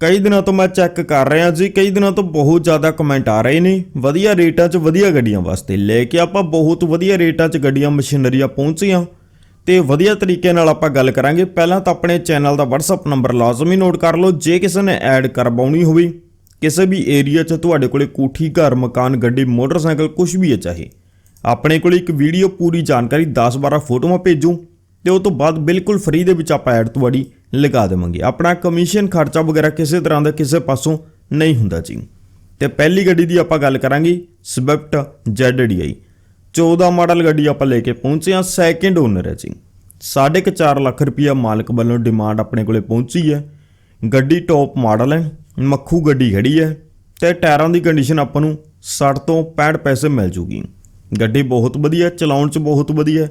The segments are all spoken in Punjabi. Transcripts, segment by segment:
ਕਈ ਦਿਨਾਂ ਤੋਂ ਮੈਂ ਚੈੱਕ ਕਰ ਰਿਹਾ ਜੀ, ਕਈ ਦਿਨਾਂ ਤੋਂ ਬਹੁਤ ਜ਼ਿਆਦਾ ਕਮੈਂਟ ਆ ਰਹੇ ਨੇ। ਵਧੀਆ ਰੇਟਾਂ 'ਚ ਵਧੀਆ ਗੱਡੀਆਂ ਵਾਸਤੇ। ਲੈ ਕੇ ਆਪਾਂ ਬਹੁਤ ਵਧੀਆ ਰੇਟਾਂ 'ਚ ਗੱਡੀਆਂ ਮਸ਼ੀਨਰੀਆਂ ਪਹੁੰਚੀਆਂ। ਤੇ ਵਧੀਆ ਤਰੀਕੇ ਨਾਲ ਆਪਾਂ ਗੱਲ ਕਰਾਂਗੇ। ਪਹਿਲਾਂ ਤਾਂ ਆਪਣੇ ਚੈਨਲ ਦਾ WhatsApp ਨੰਬਰ ਲਾਜ਼ਮੀ ਨੋਟ ਕਰ ਲਓ। ਜੇ ਕਿਸੇ ਨੇ ਐਡ ਕਰਵਾਉਣੀ ਹੋਵੇ, ਕਿਸੇ ਵੀ ਏਰੀਆ 'ਚ ਤੁਹਾਡੇ ਕੋਲੇ ਕੋਠੀ, ਘਰ, ਮਕਾਨ, ਗੱਡੀ, ਮੋਟਰਸਾਈਕਲ ਕੁਝ ਵੀ ਹੈ ਚਾਹੇ, ਆਪਣੇ ਕੋਲੇ ਇੱਕ ਵੀਡੀਓ ਪੂਰੀ ਜਾਣਕਾਰੀ 10-12 ਫੋਟੋਆਂ ਭੇਜੋ। ਤੇ ਉਹ ਤੋਂ ਬਾਅਦ ਬਿਲਕੁਲ ਫ੍ਰੀ ਦੇ ਵਿੱਚ ਆਪਾਂ ਐਡ ਤੁਹਾਡੀ ਲਗਾ ਦੇਵਾਂਗੇ। ਆਪਣਾ ਕਮਿਸ਼ਨ ਖਰਚਾ ਵਗੈਰਾ ਕਿਸੇ ਤਰ੍ਹਾਂ ਦਾ ਕਿਸੇ ਪਾਸੋਂ ਨਹੀਂ ਹੁੰਦਾ ਜੀ। ਤੇ ਪਹਿਲੀ ਗੱਡੀ ਦੀ ਆਪਾਂ ਗੱਲ ਕਰਾਂਗੇ ਸਵਿਫਟ ZDI 14 ਮਾਡਲ ਗੱਡੀ ਆਪਾਂ ਲੈ ਕੇ ਪਹੁੰਚੇ ਹਾਂ ਸੈਕਿੰਡ ਓਨਰ ਹੈ ਜੀ। 4.5 ਲੱਖ ਰੁਪਇਆ ਮਾਲਕ ਵੱਲੋਂ ਡਿਮਾਂਡ ਆਪਣੇ ਕੋਲੇ ਪਹੁੰਚੀ ਹੈ। ਗੱਡੀ ਟੌਪ ਮਾਡਲ ਹੈ, ਮੱਖੂ ਗੱਡੀ ਖੜੀ ਹੈ ਤੇ ਟਾਇਰਾਂ ਦੀ ਕੰਡੀਸ਼ਨ ਆਪਾਂ ਨੂੰ 60 ਤੋਂ 65 ਪੈਸੇ ਮਿਲ ਜੂਗੀ। ਗੱਡੀ ਬਹੁਤ ਵਧੀਆ, ਚਲਾਉਣ 'ਚ ਬਹੁਤ ਵਧੀਆ।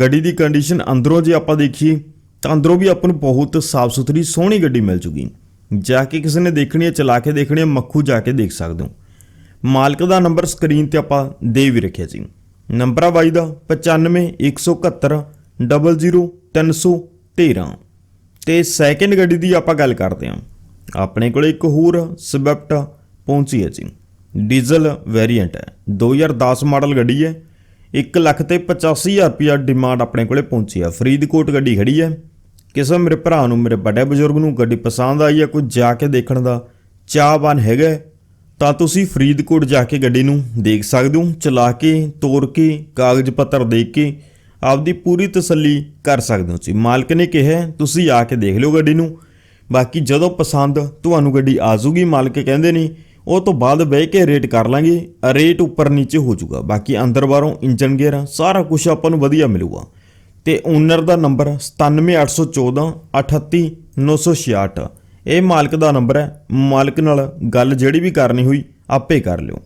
ਗੱਡੀ ਦੀ ਕੰਡੀਸ਼ਨ ਅੰਦਰੋਂ ਜੇ ਆਪਾਂ ਦੇਖੀਏ ਤਾਂ ਅੰਦਰੋਂ ਵੀ ਆਪਾਂ ਨੂੰ ਬਹੁਤ ਸਾਫ਼ ਸੁਥਰੀ ਸੋਹਣੀ ਗੱਡੀ ਮਿਲ ਜੂਗੀ। ਜਾ ਕੇ ਕਿਸੇ ਨੇ ਦੇਖਣੀ ਹੈ, ਚਲਾ ਕੇ ਦੇਖਣੀ ਹੈ, ਮੱਖੂ ਜਾ ਕੇ ਦੇਖ ਸਕਦੇ ਹੋ। ਮਾਲਕ ਦਾ ਨੰਬਰ ਸਕਰੀਨ ਤੇ ਆਪਾਂ ਦੇ ਵੀ ਰੱਖਿਆ ਜੀ। ਨੰਬਰ ਆ ਬਾਈ ਦਾ 95 171 00313 ਤੇ ਸੈਕਿੰਡ ਗੱਡੀ ਦੀ ਆਪਾਂ ਗੱਲ ਕਰਦੇ ਹਾਂ। ਆਪਣੇ ਕੋਲ ਇੱਕ ਹੋਰ ਸਵਿਫਟ ਪਹੁੰਚੀ ਹੈ ਜੀ। ਡੀਜ਼ਲ ਵੇਰੀਐਂਟ ਹੈ। 2010 ਮਾਡਲ ਗੱਡੀ ਹੈ। 1 ਲੱਖ ਤੇ 85000 ਰੁਪਿਆ ਡਿਮਾਂਡ ਆਪਣੇ ਕੋਲੇ ਪਹੁੰਚੀ ਹੈ। ਫਰੀਦਕੋਟ ਗੱਡੀ ਖੜੀ ਹੈ। ਕਿਸੇ ਮੇਰੇ ਭਰਾ ਨੂੰ, ਮੇਰੇ ਵੱਡੇ ਬਜ਼ੁਰਗ ਨੂੰ ਗੱਡੀ ਪਸੰਦ ਆਈ ਹੈ, ਕੋਈ ਜਾ ਕੇ ਦੇਖਣ ਦਾ ਚਾਹਵਾਨ ਹੈਗਾ ਤਾਂ ਤੁਸੀਂ ਫਰੀਦਕੋਟ ਜਾ ਕੇ ਗੱਡੀ ਨੂੰ ਦੇਖ ਸਕਦੇ ਹੋ, ਚਲਾ ਕੇ, ਤੋਰ ਕੇ, ਕਾਗਜ਼ ਪੱਤਰ ਦੇਖ ਕੇ ਆਪਦੀ ਪੂਰੀ ਤਸੱਲੀ ਕਰ ਸਕਦੇ ਹੋ ਜੀ ਮਾਲਕ ਨੇ ਕਿਹਾ, ਤੁਸੀਂ ਆ ਕੇ ਦੇਖ ਲਿਓ ਗੱਡੀ ਨੂੰ। ਬਾਕੀ ਜਦੋਂ ਪਸੰਦ ਤੁਹਾਨੂੰ ਗੱਡੀ ਆ ਜੂਗੀ ਮਾਲਕ ਕਹਿੰਦੇ ਨੇ, ਉਹ ਤੋਂ ਬਾਅਦ ਬਹਿ ਕੇ ਰੇਟ ਕਰ ਲਾਂਗੇ, ਰੇਟ ਉੱਪਰ ਨੀਚੇ ਹੋ ਜਾਊਗਾ। ਬਾਕੀ ਅੰਦਰ ਬਾਹਰੋਂ ਇੰਜਨ ਗੇਅਰ, ਸਾਰਾ ਕੁਝ ਆਪਾਂ ਨੂੰ ਵਧੀਆ ਮਿਲੂਗਾ। ਤੇ ਓਨਰ ਦਾ ਨੰਬਰ 97814 38966 ਇਹ ਮਾਲਕ ਦਾ ਨੰਬਰ ਹੈ। ਮਾਲਕ ਨਾਲ ਗੱਲ ਜਿਹੜੀ ਵੀ ਕਰਨੀ ਹੋਈ ਆਪੇ ਕਰ ਲਿਓ।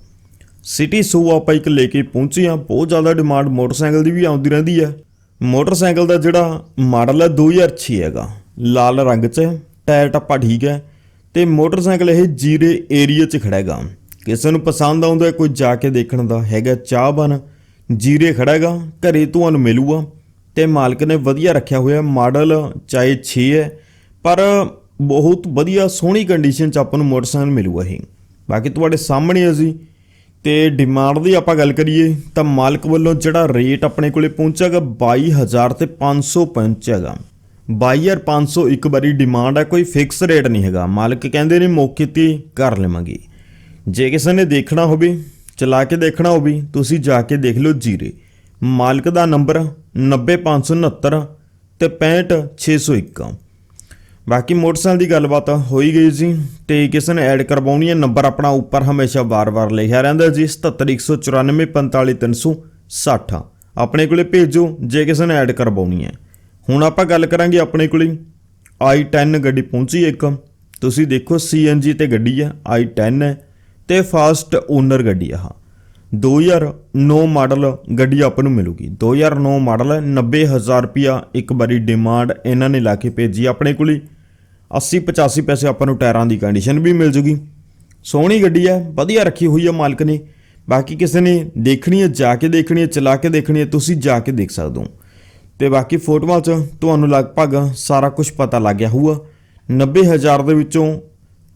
ਸਿਟੀ ਸੋ ਆਪਾਂ ਇੱਕ ਲੈ ਕੇ ਪਹੁੰਚੇ ਆ ਬਹੁਤ ਜ਼ਿਆਦਾ ਡਿਮਾਂਡ ਮੋਟਰਸਾਈਕਲ ਦੀ ਵੀ ਆਉਂਦੀ ਰਹਿੰਦੀ ਹੈ। ਮੋਟਰਸਾਈਕਲ ਦਾ ਜਿਹੜਾ ਮਾਡਲ ਹੈ 2006 ਹੈਗਾ। ਲਾਲ ਰੰਗ 'ਚ ਹੈ, ਟਾਇਰ ਟੱਪਾ ਠੀਕ ਹੈ। ਤੇ ਮੋਟਰਸਾਈਕਲ ਇਹ ਜੀਰੇ ਏਰੀਆ 'ਚ ਖੜਾ ਹੈਗਾ। ਕਿਸੇ ਨੂੰ ਪਸੰਦ ਆਉਂਦਾ ਕੋਈ ਜਾ ਕੇ ਦੇਖਣ ਦਾ ਹੈਗਾ ਚਾਹਬਨ ਜੀਰੇ ਖੜਾ ਹੈਗਾ। ਘਰੇ ਤੁਹਾਨੂੰ ਮਿਲੂਗਾ। ਤੇ ਮਾਲਕ ਨੇ ਵਧੀਆ ਰੱਖਿਆ ਹੋਇਆ ਮਾਡਲ, ਚਾਹੇ 6 ਹੈ, ਪਰ ਬਹੁਤ ਵਧੀਆ ਸੋਹਣੀ ਕੰਡੀਸ਼ਨ 'ਚ ਆਪਾਂ ਨੂੰ ਮੋਟਰਸਾਈਕਲ ਮਿਲੂਗਾ ਇਹ। ਬਾਕੀ ਤੁਹਾਡੇ ਸਾਹਮਣੇ ਅਸੀਂ ਜੀ, ਤੇ ਡਿਮਾਂਡ ਦੀ ਆਪਾਂ ਗੱਲ ਕਰੀਏ, ਤਾਂ ਮਾਲਕ ਵੱਲੋਂ ਜਿਹੜਾ ਰੇਟ ਆਪਣੇ ਕੋਲੇ ਪਹੁੰਚਾਗਾ 22000 ਤੇ 500 ਪਹੁੰਚੇਗਾ 22500 ਇੱਕ ਵਾਰੀ ਡਿਮਾਂਡ ਹੈ, ਕੋਈ ਫਿਕਸ ਰੇਟ ਨਹੀਂ ਹੈਗਾ। ਮਾਲਕ ਕਹਿੰਦੇ ਨੇ ਮੌਕੇ ਤੇ ਕਰ ਲਵਾਂਗੇ। ਜੇ ਕਿਸੇ ਨੇ ਦੇਖਣਾ ਹੋਵੇ, ਚਲਾ ਕੇ ਦੇਖਣਾ ਹੋਵੇ, ਤੁਸੀਂ ਜਾ ਕੇ ਦੇਖ ਲਓ ਜੀਰੇ। ਮਾਲਕ ਦਾ ਨੰਬਰ 90569 ਤੇ 65601 ਬਾਕੀ ਮੋਟਰਸਾਈਕਲ ਦੀ ਗੱਲਬਾਤ ਹੋਈ ਗਈ ਜੀ ਤੇ ਕਿਸੇ ਨੇ ਐਡ ਕਰਵਾਉਣੀ ਹੈ ਨੰਬਰ ਆਪਣਾ ਉੱਪਰ ਹਮੇਸ਼ਾ ਵਾਰ-ਵਾਰ ਲਿਖਿਆ ਰਹਿੰਦਾ ਜੀ 7714945360 ਆਪਣੇ ਕੋਲੇ ਭੇਜੋ ਜੇ ਕਿਸੇ ਨੇ ਐਡ ਕਰਵਾਉਣੀ ਹੈ। ਹੁਣ ਆਪਾਂ ਗੱਲ ਕਰਾਂਗੇ ਆਪਣੇ ਕੋਲੇ i10 ਗੱਡੀ ਪਹੁੰਚੀ ਇੱਕ। ਤੁਸੀਂ ਦੇਖੋ CNG ਤੇ ਗੱਡੀ ਹੈ i10 ਹੈ ਤੇ ਫਾਸਟ ਓਨਰ ਗੱਡੀ ਆ 2009 ਮਾਡਲ ਗੱਡੀ ਆਪਾਂ ਨੂੰ ਮਿਲੂਗੀ। 2009 ਮਾਡਲ ਹੈ 90000 ਰੁਪਿਆ ਇੱਕ ਵਾਰੀ ਡਿਮਾਂਡ ਇਹਨਾਂ ਨੇ ਲਾ ਕੇ ਭੇਜੀ ਆਪਣੇ ਕੋਲੇ 80 85 ਪੈਸੇ ਆਪਾਂ ਨੂੰ ਟਾਇਰਾਂ ਦੀ ਕੰਡੀਸ਼ਨ ਵੀ ਮਿਲ ਜੂਗੀ। ਸੋਹਣੀ ਗੱਡੀ ਹੈ, ਵਧੀਆ ਰੱਖੀ ਹੋਈ ਹੈ ਮਾਲਕ ਨੇ। ਬਾਕੀ ਕਿਸੇ ਨੇ ਦੇਖਣੀ ਹੈ, ਜਾ ਕੇ ਦੇਖਣੀ ਹੈ, ਚਲਾ ਕੇ ਦੇਖਣੀ ਹੈ, ਤੁਸੀਂ ਜਾ ਕੇ ਦੇਖ ਸਕਦੇ ਹੋ। ਤੇ ਬਾਕੀ ਫੋਟੋਆਂ 'ਚ ਤੁਹਾਨੂੰ ਲਗਭਗ ਸਾਰਾ ਕੁਝ ਪਤਾ ਲੱਗ ਗਿਆ ਹੋਊਗਾ। 90000 ਦੇ ਵਿੱਚੋਂ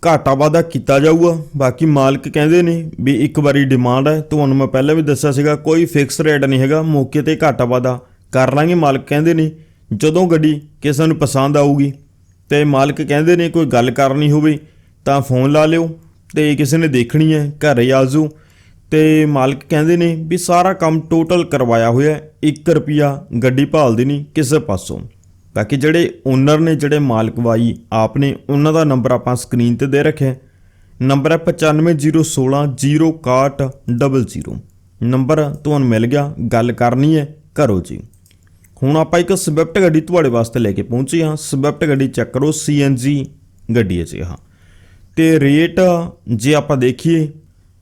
ਘਾਟਾ ਵਾਧਾ ਕੀਤਾ ਜਾਊਗਾ। ਬਾਕੀ ਮਾਲਕ ਕਹਿੰਦੇ ਨੇ ਵੀ ਇੱਕ ਵਾਰੀ ਡਿਮਾਂਡ ਹੈ। ਤੁਹਾਨੂੰ ਮੈਂ ਪਹਿਲਾਂ ਵੀ ਦੱਸਿਆ ਸੀਗਾ, ਕੋਈ ਫਿਕਸ ਰੇਟ ਨਹੀਂ ਹੈਗਾ। ਮੌਕੇ ਤੇ ਘਾਟਾ ਵਾਧਾ ਕਰ ਲਾਂਗੇ। ਮਾਲਕ ਕਹਿੰਦੇ ਨੇ ਜਦੋਂ ਗੱਡੀ ਕਿਸੇ ਨੂੰ ਪਸੰਦ ਆਊਗੀ ਤੇ ਮਾਲਕ ਕਹਿੰਦੇ ਨੇ ਕੋਈ ਗੱਲ ਕਰਨੀ ਹੋਵੇ ਤਾਂ ਫੋਨ ਲਾ ਲਿਓ ਤੇ ਕਿਸੇ ਨੇ ਦੇਖਣੀ ਹੈ ਘਰੇ ਆਜੂ। ਤੇ ਮਾਲਕ ਕਹਿੰਦੇ ਨੇ ਵੀ ਸਾਰਾ ਕੰਮ ਟੋਟਲ ਕਰਵਾਇਆ ਹੋਇਆ 1 ਰੁਪਿਆ ਗੱਡੀ ਭਾਲਦੀ ਨਹੀਂ ਕਿਸੇ ਪਾਸੋਂ। ਬਾਕੀ ਜਿਹੜੇ ਓਨਰ ਨੇ, ਜਿਹੜੇ ਮਾਲਕ ਵਾਈ ਆਪ ਨੇ ਉਹਨਾਂ ਦਾ ਨੰਬਰ ਆਪਾਂ ਸਕਰੀਨ ਤੇ ਦੇ ਰੱਖਿਆ ਨੰਬਰ ਹੈ 9501600600 ਨੰਬਰ ਤੁਹਾਨੂੰ ਮਿਲ ਗਿਆ, ਗੱਲ ਕਰਨੀ ਹੈ, ਕਰੋ ਜੀ। ਹੁਣ ਆਪਾਂ ਇੱਕ ਸਵਿਫਟ ਗੱਡੀ ਤੁਹਾਡੇ ਵਾਸਤੇ ਲੈ ਕੇ ਪਹੁੰਚੇ ਹਾਂ। ਸਵਿਫਟ ਗੱਡੀ ਚੈੱਕ ਕਰੋ CNG ਗੱਡੀ ਹੈ ਜੀ ਹਾਂ ਤੇ ਰੇਟ ਜੇ ਆਪਾਂ ਦੇਖੀਏ,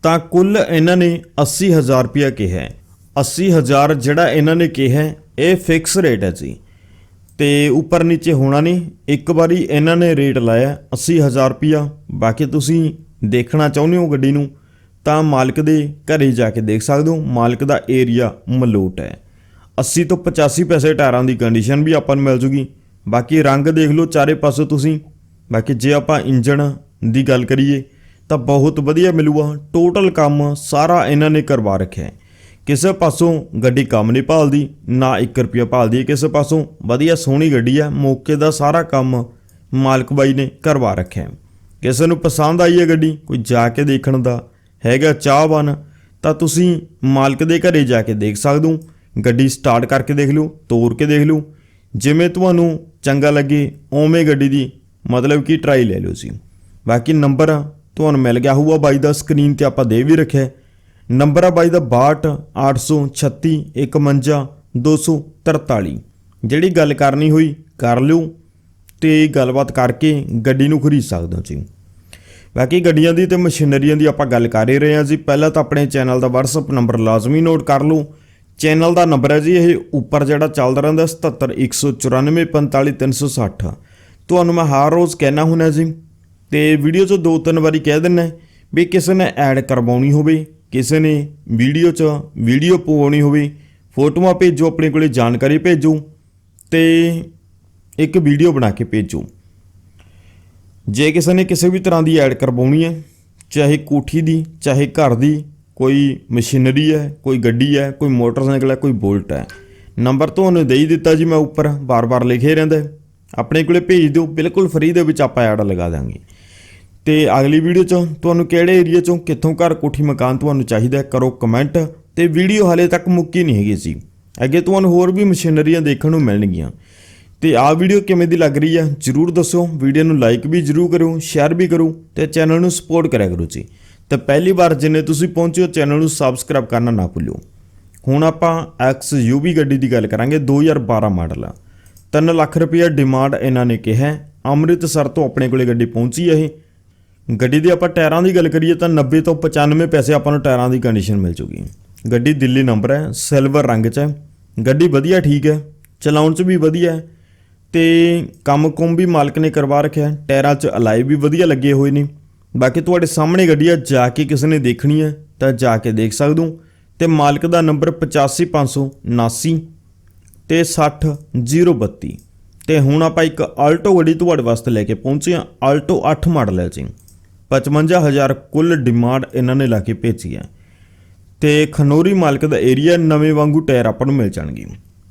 ਤਾਂ ਕੁੱਲ ਇਹਨਾਂ ਨੇ 80000 ਰੁਪਇਆ ਕਿਹਾ ਹੈ। 80000 ਜਿਹੜਾ ਇਹਨਾਂ ਨੇ ਕਿਹਾ ਇਹ ਫਿਕਸ ਰੇਟ ਹੈ ਜੀ। ਤੇ ਉੱਪਰ ਨੀਚੇ ਹੋਣਾ ਨਹੀਂ। ਇੱਕ ਵਾਰੀ ਇਹਨਾਂ ਨੇ ਰੇਟ ਲਾਇਆ 80000 ਰੁਪਇਆ। ਬਾਕੀ ਤੁਸੀਂ ਦੇਖਣਾ ਚਾਹੁੰਦੇ ਹੋ ਗੱਡੀ ਨੂੰ, ਤਾਂ ਮਾਲਕ ਦੇ ਘਰੇ ਜਾ ਕੇ ਦੇਖ ਸਕਦੇ ਹੋ। ਮਾਲਕ ਦਾ ਏਰੀਆ ਮਲੋਟ ਹੈ। 80 ਤੋਂ 85 ਪੈਸੇ ਟਾਇਰਾਂ ਦੀ ਕੰਡੀਸ਼ਨ ਵੀ ਆਪਾਂ ਨੂੰ ਮਿਲ ਜੂਗੀ। ਬਾਕੀ ਰੰਗ ਦੇਖ ਲਓ, ਚਾਰੇ ਪਾਸੇ ਤੁਸੀਂ। ਬਾਕੀ ਜੇ ਆਪਾਂ ਇੰਜਣ ਦੀ ਗੱਲ ਕਰੀਏ, ਤਾਂ ਬਹੁਤ ਵਧੀਆ ਮਿਲੂਗਾ। ਟੋਟਲ ਕੰਮ ਸਾਰਾ ਇਹਨਾਂ ਨੇ ਕਰਵਾ ਰੱਖਿਆ ਹੈ। ਕਿਸੇ ਪਾਸੋਂ ਗੱਡੀ ਕੰਮ ਨਹੀਂ ਭਾਲਦੀ, ਨਾ 1 ਰੁਪਿਆ ਭਾਲਦੀ ਹੈ ਕਿਸੇ ਪਾਸੋਂ। ਵਧੀਆ ਸੋਹਣੀ ਗੱਡੀ ਹੈ, ਮੌਕੇ ਦਾ ਸਾਰਾ ਕੰਮ ਮਾਲਕ ਬਾਈ ਨੇ ਕਰਵਾ ਰੱਖਿਆ ਕਿਸੇ ਨੂੰ ਪਸੰਦ ਆਈ ਹੈ ਗੱਡੀ, ਕੋਈ ਜਾ ਕੇ ਦੇਖਣ ਦਾ ਹੈਗਾ ਚਾਹਵਾਨ, ਤਾਂ ਤੁਸੀਂ ਮਾਲਕ ਦੇ ਘਰੇ ਜਾ ਕੇ ਦੇਖ ਸਕਦੇ ਹੋ। ਗੱਡੀ ਸਟਾਰਟ ਕਰਕੇ ਦੇਖ ਲਓ ਤੋੜ ਕੇ ਦੇਖ ਲਓ। ਜਿਵੇਂ ਤੁਹਾਨੂੰ ਚੰਗਾ ਲੱਗੇ ਓਵੇਂ ਗੱਡੀ ਦੀ ਮਤਲਬ ਕਿ ਟਰਾਈ ਲੈ ਲਓ ਸੀ ਬਾਕੀ ਨੰਬਰ ਤੁਹਾਨੂੰ ਮਿਲ ਗਿਆ ਹੋਊਗਾ ਬਾਈ ਦਾ ਸਕਰੀਨ ਤੇ ਆਪਾਂ ਦੇ ਵੀ ਰੱਖਿਆ ਨੰਬਰ ਆ ਬਾਈ ਦਾ 62 836 51 243 ਜਿਹੜੀ ਗੱਲ ਕਰਨੀ ਹੋਈ ਕਰ ਲਿਓ ਤੇ ਗੱਲਬਾਤ ਕਰਕੇ ਗੱਡੀ ਨੂੰ ਖਰੀਦ ਸਕਦੇ ਹੋ ਜੀ। ਬਾਕੀ ਗੱਡੀਆਂ ਦੀ ਤੇ ਮਸ਼ੀਨਰੀਆਂ ਦੀ ਆਪਾਂ ਗੱਲ ਕਰ ਹੀ ਰਹੇ ਹਾਂ ਜੀ। ਪਹਿਲਾਂ ਤਾਂ ਆਪਣੇ ਚੈਨਲ ਦਾ WhatsApp ਨੰਬਰ ਲਾਜ਼ਮੀ ਨੋਟ ਕਰ ਲਓ। ਚੈਨਲ ਦਾ ਨੰਬਰ ਹੈ ਜੀ, ਇਹ ਉੱਪਰ ਜਿਹੜਾ ਚੱਲਦਾ ਰਹਿੰਦਾ 7714945360 ਤੁਹਾਨੂੰ ਮੈਂ ਹਰ ਰੋਜ਼ ਕਹਿਣਾ ਹੁੰਦਾ ਜੀ, ਤੇ ਵੀਡੀਓ 'ਚ ਦੋ ਤਿੰਨ ਵਾਰੀ ਕਹਿ ਦਿੰਨਾ ਵੀ ਕਿਸੇ ਨੇ ਐਡ ਕਰਵਾਉਣੀ ਹੋਵੇ। ਕਿਸੇ ਨੇ ਵੀਡੀਓ 'ਚ ਵੀਡੀਓ ਪਵਾਉਣੀ ਹੋਵੇ, ਫੋਟੋਆਂ ਭੇਜੋ, ਆਪਣੇ ਕੋਲੇ ਜਾਣਕਾਰੀ ਭੇਜੋ ਤੇ ਇੱਕ ਵੀਡੀਓ ਬਣਾ ਕੇ ਭੇਜੋ। ਜੇ ਕਿਸੇ ਨੇ ਕਿਸੇ ਵੀ ਤਰ੍ਹਾਂ ਦੀ ਐਡ ਕਰਵਾਉਣੀ ਹੈ, ਚਾਹੇ ਕੋਠੀ ਦੀ, ਚਾਹੇ ਘਰ ਦੀ, ਕੋਈ ਮਸ਼ੀਨਰੀ ਹੈ, ਕੋਈ ਗੱਡੀ ਹੈ, ਕੋਈ ਮੋਟਰਸਾਈਕਲ ਹੈ, ਕੋਈ ਬੋਲਟ ਹੈ, ਨੰਬਰ ਤੁਹਾਨੂੰ ਦੇ ਹੀ ਦਿੱਤਾ ਜੀ ਮੈਂ ਉੱਪਰ ਬਾਰ-ਬਾਰ ਲਿਖੇ ਰਹਿੰਦਾ ਆਪਣੇ ਕੋਲੇ ਭੇਜ ਦਿਓ, ਬਿਲਕੁਲ ਫ੍ਰੀ ਦੇ ਵਿੱਚ ਆਪਾਂ ਐਡ ਲਗਾ ਦਾਂਗੇ ਤੇ ਅਗਲੀ ਵੀਡੀਓ 'ਚ ਤੁਹਾਨੂੰ ਕਿਹੜੇ ਏਰੀਆ 'ਚੋਂ ਕਿੱਥੋਂ ਘਰ ਕੋਠੀ ਮਕਾਨ ਤੁਹਾਨੂੰ ਚਾਹੀਦਾ ਕਰੋ ਕਮੈਂਟ ਤੇ ਵੀਡੀਓ ਹਾਲੇ ਤੱਕ ਮੁੱਕੀ ਨਹੀਂ ਹੈਗੀ ਸੀ। ਅੱਗੇ ਤੁਹਾਨੂੰ ਹੋਰ ਵੀ ਮਸ਼ੀਨਰੀਆਂ ਦੇਖਣ ਨੂੰ ਮਿਲਣਗੀਆਂ। ਤੇ ਆਹ ਵੀਡੀਓ ਕਿਵੇਂ ਦੀ ਲੱਗ ਰਹੀ ਹੈ, ਜਰੂਰ ਦੱਸੋ। ਵੀਡੀਓ ਨੂੰ ਲਾਈਕ ਵੀ ਜਰੂਰ ਕਰਿਓ ਸ਼ੇਅਰ ਵੀ ਕਰੋ ਤੇ ਚੈਨਲ ਨੂੰ ਸਪੋਰਟ ਕਰਿਆ ਕਰੋ ਜੀ। ਤੇ ਪਹਿਲੀ ਵਾਰ ਜਿੰਨੇ ਤੁਸੀਂ ਪਹੁੰਚੇ ਹੋ ਚੈਨਲ ਨੂੰ ਸਬਸਕ੍ਰਾਈਬ ਕਰਨਾ ਨਾ ਭੁੱਲਿਓ। ਹੁਣ ਆਪਾਂ ਐਕਸ ਯੂਵੀ ਗੱਡੀ ਦੀ ਗੱਲ ਕਰਾਂਗੇ 2012 ਮਾਡਲ। ਆ 3 ਲੱਖ ਰੁਪਏ ਡਿਮਾਂਡ ਇਹਨਾਂ ਨੇ ਕਿਹਾ ਅੰਮ੍ਰਿਤਸਰ ਤੋਂ ਆਪਣੇ ਕੋਲੇ ਗੱਡੀ ਪਹੁੰਚੀ ਹੈ ਇਹ। ਗੱਡੀ ਦੇ ਆਪਾਂ ਟਾਇਰਾਂ ਦੀ ਗੱਲ ਕਰੀਏ ਤਾਂ 90 ਤੋਂ 95 ਪੈਸੇ ਆਪਾਂ ਨੂੰ ਟਾਇਰਾਂ ਦੀ ਕੰਡੀਸ਼ਨ ਮਿਲ ਜੂਗੀ ਗੱਡੀ ਦਿੱਲੀ ਨੰਬਰ ਹੈ ਸਿਲਵਰ ਰੰਗ 'ਚ ਹੈ। ਗੱਡੀ ਵਧੀਆ ਠੀਕ ਹੈ, ਚਲਾਉਣ 'ਚ ਵੀ ਵਧੀਆ ਹੈ ਤੇ ਕੰਮ ਕੁੰਮ ਵੀ ਮਾਲਕ ਨੇ ਕਰਵਾ ਰੱਖਿਆ ਟਾਇਰਾਂ 'ਚ ਅਲਾਈ ਵੀ ਵਧੀਆ ਲੱਗੇ ਹੋਏ ਨੇ। ਬਾਕੀ ਤੁਹਾਡੇ ਸਾਹਮਣੇ ਗੱਡੀ ਆ, ਜਾ ਕੇ ਕਿਸੇ ਨੇ ਦੇਖਣੀ ਹੈ ਤਾਂ ਜਾ ਕੇ ਦੇਖ ਸਕਦੇ ਹੋ। ਤੇ ਮਾਲਕ ਦਾ ਨੰਬਰ 85579 ਤੇ 60032 ਤੇ ਹੁਣ ਆਪਾਂ ਇੱਕ ਆਲਟੋ ਗੱਡੀ ਤੁਹਾਡੇ ਵਾਸਤੇ ਲੈ ਕੇ ਪਹੁੰਚੇ ਹਾਂ। ਆਲਟੋ 8 ਮਾਡਲ ਹੈ ਜੀ। 55000 ਕੁੱਲ ਡਿਮਾਂਡ ਇਹਨਾਂ ਨੇ ਲਾ ਕੇ ਭੇਜੀ ਹੈ। ਤੇ ਖਨੋਰੀ ਮਾਲਕ ਦਾ ਏਰੀਆ ਨਵੇਂ ਵਾਂਗੂ ਟਾਇਰ ਆਪਾਂ ਨੂੰ ਮਿਲ ਜਾਣਗੇ।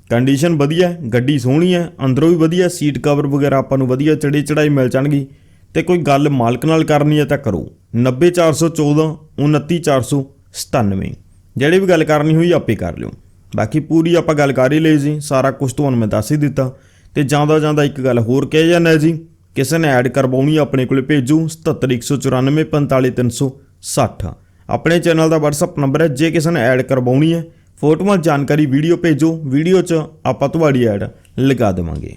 ਕੰਡੀਸ਼ਨ ਵਧੀਆ ਗੱਡੀ ਸੋਹਣੀ ਹੈ, ਅੰਦਰੋਂ ਵੀ ਵਧੀਆ, ਸੀਟ ਕਵਰ ਵਗੈਰਾ ਆਪਾਂ ਨੂੰ ਵਧੀਆ ਚੜੀ ਚੜਾਈ ਮਿਲ ਜਾਣਗੀ। ਤੇ ਕੋਈ ਗੱਲ ਮਾਲਕ ਨਾਲ ਕਰਨੀ ਹੈ ਤਾਂ ਕਰੋ। 90414 29497 ਜਿਹੜੀ ਵੀ ਗੱਲ ਕਰਨੀ ਹੋਈ ਆਪੇ ਕਰ ਲਿਓ। ਬਾਕੀ ਪੂਰੀ ਆਪਾਂ ਗੱਲ ਕਰ ਹੀ ਲਈ ਜੀ ਸਾਰਾ ਕੁਝ ਤੁਹਾਨੂੰ ਮੈਂ ਦੱਸ ਹੀ ਦਿੱਤਾ। ਤੇ ਜਾਂਦਾ ਜਾਂਦਾ ਇੱਕ ਗੱਲ ਹੋਰ ਕਹਿ ਜਾਂਦਾ ਜੀ। ਕਿਸੇ ਨੇ ਐਡ ਕਰਵਾਉਣੀ ਆਪਣੇ ਕੋਲੇ ਭੇਜੋ 7714945360 ਆਪਣੇ ਚੈਨਲ ਦਾ WhatsApp ਨੰਬਰ ਹੈ, ਜੇ ਕਿਸੇ ਨੇ ਐਡ ਕਰਵਾਉਣੀ ਹੈ, ਫੋਟੋਆਂ, ਜਾਣਕਾਰੀ, ਵੀਡੀਓ ਭੇਜੋ, ਵੀਡੀਓ 'ਚ ਆਪਾਂ ਤੁਹਾਡੀ ਐਡ ਲਗਾ ਦੇਵਾਂਗੇ।